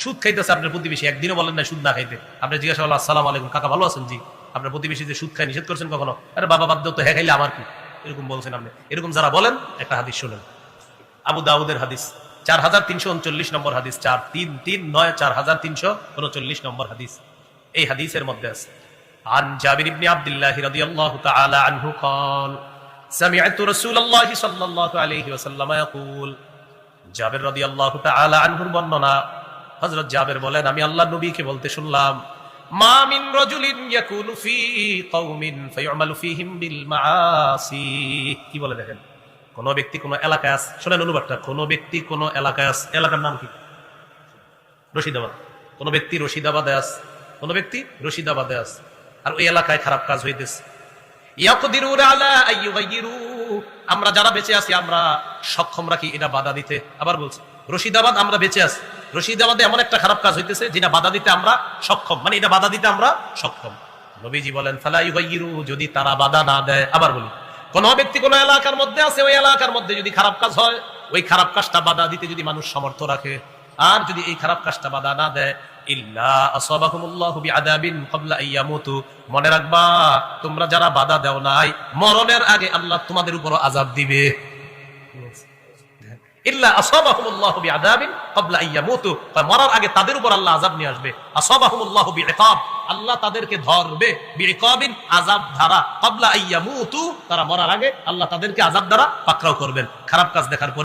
সুদ খাইতেছে আপনার প্রতিবেশী একদিনও বলেন না সুদ না খাইতে আপনি জিজ্ঞাসা করলেন আসসালাম আলাইকুম কাকা ভালো আছেন জি আপনার প্রতিবেশী যে সুদ খাই নিষেধ করছেন কখনো আরে বাবা বাদ দাও তো হ্যাঁ খাইলে আমার কি এরকম বলছেন আপনি এরকম যারা বলেন একটা হাদিস শোনেন আবু দাউদের হাদিস চার হাজার তিনশো উনচল্লিশ নম্বর হাদিস চার তিন তিন নয় চার হাজার তিনশো উনচল্লিশ নম্বর হাদিস এই হাদিসের মধ্যে আছে عن جابر بن عبد الله رضي الله تعالى عنه قال سمعت رسول الله صلى الله عليه وسلم يقول জাবের রাদি আল্লাহ তাআলা আনহুর বর্ণনা হযরত জাবের বলেন, আমি আল্লাহ নবীকে বলতে শুনলাম ব্যক্তি কোন এলাকায় এলাকার নাম কি? রশিদাবাদ। কোন ব্যক্তি রশিদাবাদে আছে কোন ব্যক্তি রশিদাবাদে আর ওই এলাকায় খারাপ কাজ হইতেছে। আমরা যারা বেঁচে আছি, আমরা সক্ষম রাখি এটা বাধা দিতে। আবার বলছি, রশিদাবাদ আমরা বেঁচে আছি। রশিদাবাদে এমন একটা খারাপ কাজ হইতেছে যেটা বাধা দিতে আমরা সক্ষম। মানে এটা বাধা দিতে আমরা সক্ষম। নবীজি বলেন ফালা ইউগাইয়িরু যদি তারা বাধা না দেয়। আবার বলি, কোন ব্যক্তি কোন এলাকার মধ্যে আছে, ওই এলাকার মধ্যে যদি খারাপ কাজ হয়, ওই খারাপ কাজটা বাধা দিতে যদি মানুষ সমর্থ রাখে। আর যদি এই খারাপ কাজটা বাধা না দেয় মনে রাখবা, তোমরা যারা বাধা দাও নাই, মরণের আগে আল্লাহ তোমাদের উপর আযাব দিবে। মরার আগে তাদের উপর আল্লাহ আযাব নিয়ে আসবে। আল্লাহ তাদেরকে ধরবে আযাব ধারা। আইয়ামুতু তারা মরার আগে আল্লাহ তাদেরকে আযাব দ্বারা পাকড়াও করবেন। খারাপ কাজ দেখার পর